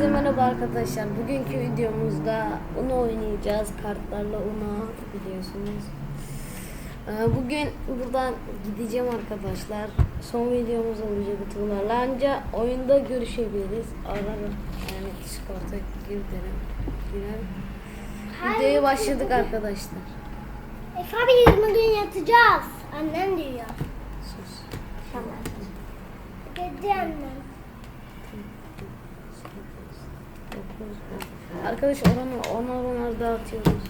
Herkese merhaba arkadaşlar. Bugünkü videomuzda Uno oynayacağız. Kartlarla Uno biliyorsunuz. Ee, Bugün buradan gideceğim arkadaşlar. Son videomuz olacak bu turlarla. Anca oyunda görüşebiliriz. Ararım. Yani Discord'a girelim. Girelim. Videoya başladık arkadaşlar. Efe abi 20 gün yatacağız. Annem diyor. Sus. Tamam. Dedi annem. Arkadaş oranı onar onar dağıtıyoruz. 3,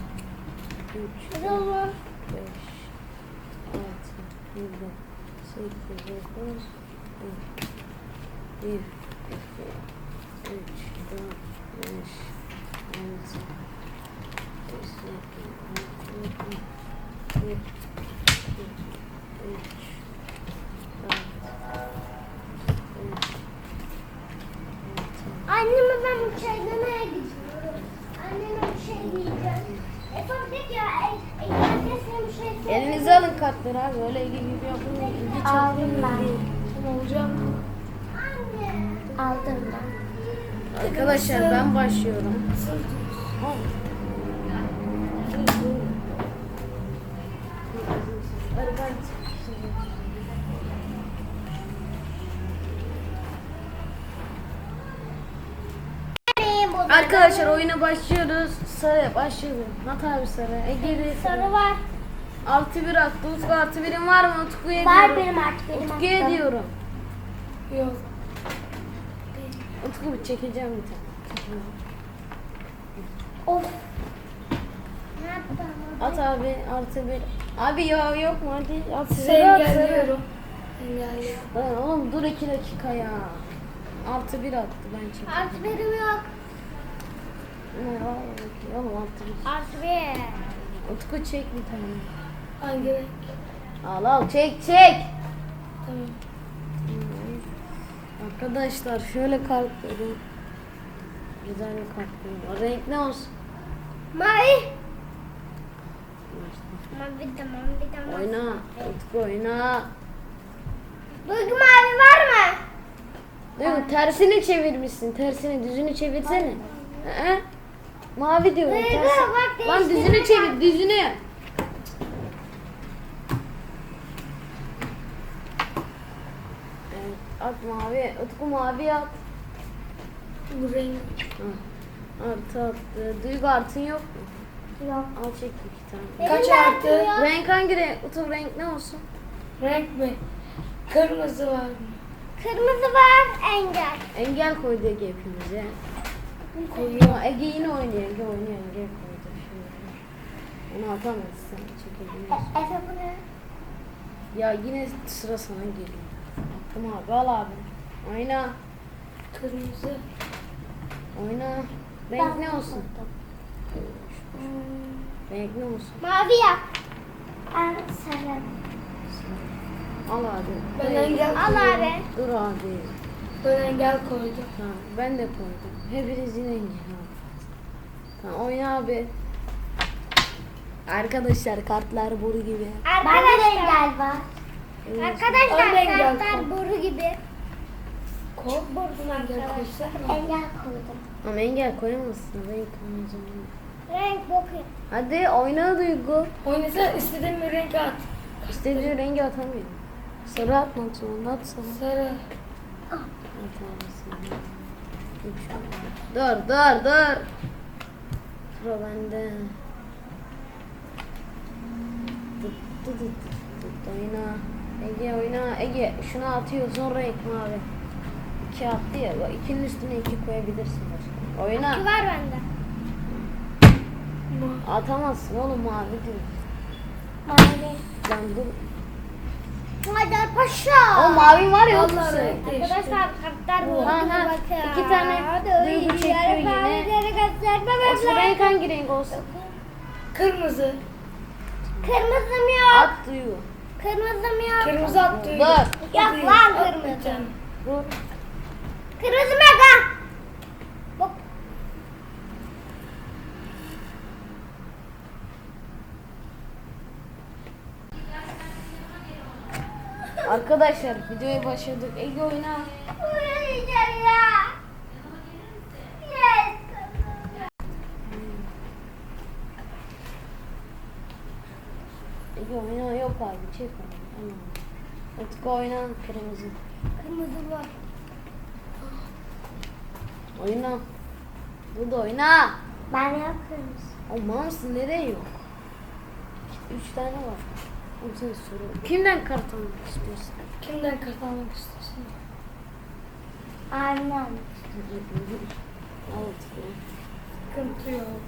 Hadi oğlum. 5, 6, 7, 8, 9, 10, 1, 2, 3, 4, 5, 6, 7, 8, 9, 10, 1, 2, 3, Gidiyorum. Anneme bir şey diyeceğim. Ya, e, e, bir şey. Elinize alın kartları abi. Öyle gibi yapın. İlgi Aldım ben. Olacağım? Anne. Aldım ben. Arkadaşlar ben başlıyorum. Benim bu da- Arkadaşlar oyuna başlıyoruz. Sarı başlıyoruz. Nat abi sarı. Ege'de Sarı var. Artı bir attı. Utku artı birim var mı? Utku'ya Var diyorum. benim artık benim Utku'ya diyorum. Yok. Utku bir çekeceğim bir tane. Of. Ne yaptın? At abi artı bir. Abi ya yok mu hadi. At sarı sarı. Engelliyorum. Lan oğlum dur iki dakika ya. Artı bir attı ben çekeceğim. Artı benim yok. Artı bir. Artı bir. Utku çek bir tane. Hangi renk? Al al çek çek. Tamam. Arkadaşlar şöyle kartları. Güzel bir kartları var. Renk ne olsun? Mavi. Mavi de mavi de mavi. Oyna. Utku oyna. Duygu mavi var mı? Duygu tersini çevirmişsin. Tersini düzünü çevirsene. He? Mavi diyorum. Duygu, bak Lan değiştirme çevir düzünü. Evet, at mavi. Utku mavi at. Bu renk. Artı attı. Duygu artın yok mu? Yok. Al çek iki tane. Kaç artı? Renk hangi renk? Utku renk ne olsun? Renk mi? Kırmızı var mı? Kırmızı var engel. Engel koydu hepimize. Koyuyor. Ege yine oynuyor. Ege oynuyor. Ege koydu. Şimdi. Onu atamazsın. Çekebiliriz. E, Efe bu ne? Ya yine sıra sana geliyor. Attım abi. Al abi. Oyna. Kırmızı. Oyna. Renk ne olsun? Hmm, Renk ne olsun? Mavi yap. Al sarı. Al abi. Ben Al abi. Dur abi. Ben engel koydum. Ha, ben de koydum. Hepinizin engel abi. Tamam oyna abi. Arkadaşlar kartlar boru gibi. Arkadaşlar. engel var. Evet. Arkadaşlar engel kartlar boru gibi. Koy. Engel koysana. Engel koydum. Ama engel koyamazsın. Renk zaman. Renk boku. Hadi oyna Duygu. Oynasana istediğin bir renk at. İstediğin rengi atamıyorum. Sarı atmak zorunda atsana. Sarı. Dur dur dur. Sıra bende. Oyna. Ege oyna. Ege şunu atıyor sonra renk mavi. İki attı ya. İkinin üstüne iki koyabilirsin. Oyna. Şu var bende. Atamazsın oğlum mavi diyor. Mavi. Lan dur. Hadi paşa. O mavi var ya. Arkadaşlar kartlar boru Ha, gibi ha. bakın. İki tane duygu çekiyor yine. Olsun renk hangi renk olsun? Kırmızı. Kırmızım yok. At duygu. Kırmızım yok. Kırmızı at diyor. Dur. Yok lan kırmızı. Dur. Kırmızı mega. Arkadaşlar videoya başladık. Ege oyna. Ege oyna yok abi çek onu. Artık oyna kırmızı. Kırmızı var. Oyna. Bu da oyna. Ben yok kırmızı. Aman nereye yok? İşte üç tane var. Sen soru. Kimden kart almak istiyorsun? Kimden kart almak istiyorsun? Annem. Utku. Sıkıntı yok.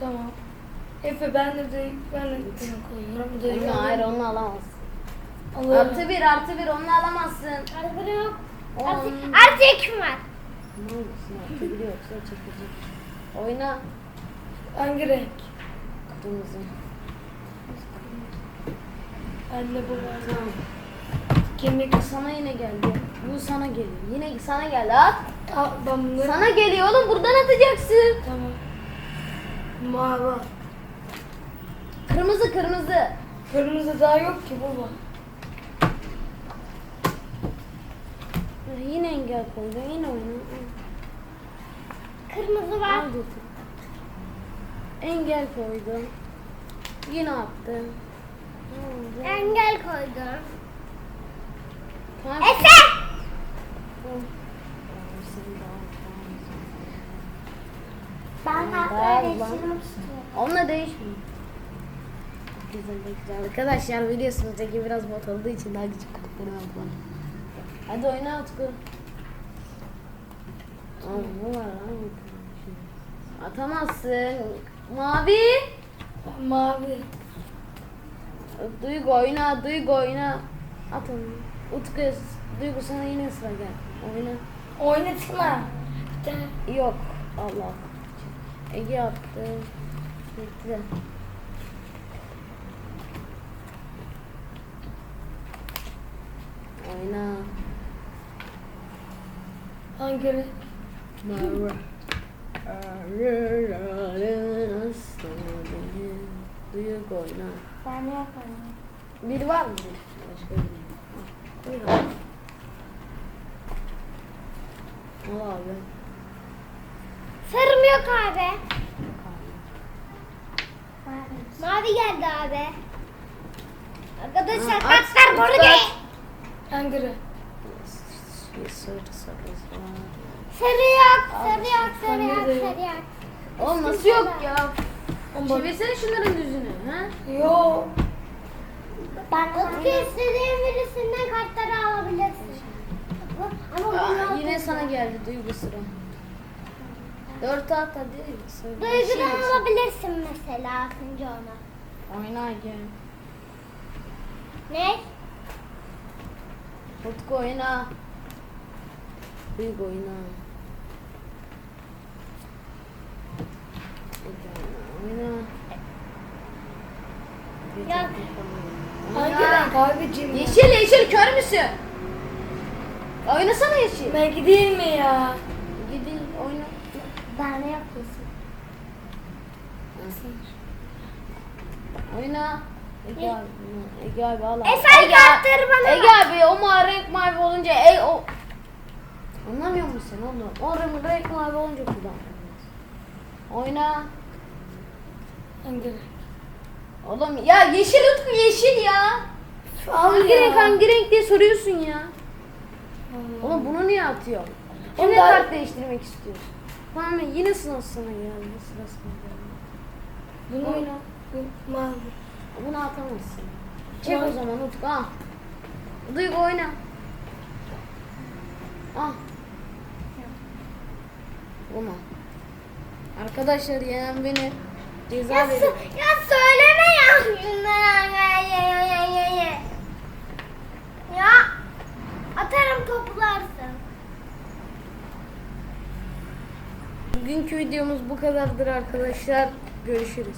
Tamam. Efe ben de de ben de koyuyorum. Duygu hayır onu alamazsın. Alırım. Artı bir artı bir onu alamazsın. Artı yok. On. Artı, artı iki var. Ne olursun artı bir yoksa çekecek. Oyna. Hangi renk? Kırmızı. Anne var. Tamam. Kemik. Sana yine geldi. Bu sana geliyor. Yine sana geldi. At. Ben bunları. Sana geliyor oğlum buradan atacaksın. Tamam. Mavi. Kırmızı kırmızı. Kırmızı daha yok ki baba. Yine engel koydun. Yine oyna. Kırmızı var. Al götür. Engel koydum. Yine attım. Engel koydum. Tamam. Efe! Ben hatta değiştirmek. Onunla değişmiyor. Güzel güzel. Arkadaşlar videosunuzdaki biraz bot olduğu için daha küçük kartlarım var. Hadi oyna Utku. Ne var? Atamazsın. Mavi. Mavi. Duygu oyna, Duygu oyna. At onu. Utku, Duygu sana yine sıra gel. Oyna. Oynatma. Yok. Allah. Ege attı. Bekle. Oyna. Hangi? Mara. Duygu oyna. Ben yapamam. Biri var mı? Başka biri. Ah, Buyur abi. Al abi. Sarım yok abi. Mavi geldi abi. Arkadaşlar değil. Hangi renk? Şey, sarı sakız. Sarı yok, sarı yok, sarı yok, de sarı yok. Oğlum nasıl yok ya? Çevirsene şunların düzünü. Ben Utku istediğin birisinden kartları alabilirsin. Ama Aa, yine sana geldi duygu sıra. Dört at hadi. Söyle. Duygudan Şey- alabilirsin mesela atınca ona. Oyna gel. Ne? Utku oyna. Duygu oyna. Oyna. Yok. Hangi renk abicim? Yeşil yeşil kör müsün? Oynasana yeşil. Renk değil mi ya? Gidin oyna. Daha ne yapıyorsun? Oyna. Ege abi, Ege abi al. abi. E sen Ege- bana Ege abi o ma renk mavi olunca ey o. Anlamıyor musun sen oğlum? O renk, renk mavi olunca kullanmıyoruz. Oyna. Hangi renk? Oğlum ya yeşil Utku yeşil ya. Hangi ya. renk hangi renk diye soruyorsun ya. Allah. Oğlum bunu niye atıyor? Şimdi ben- kart değiştirmek istiyorsun. Tamam yine sıra sana geldi. Sıra sana geldi. Bunu Oyna. Bu mavi. Bunu atamazsın. Çek Vay. o zaman Utku al. Duygu oyna. Al. Bunu. Arkadaşlar yenen beni ceza Ya, ya söyleme ya. Ya atarım toplarsın. Bugünkü videomuz bu kadardır arkadaşlar. Görüşürüz.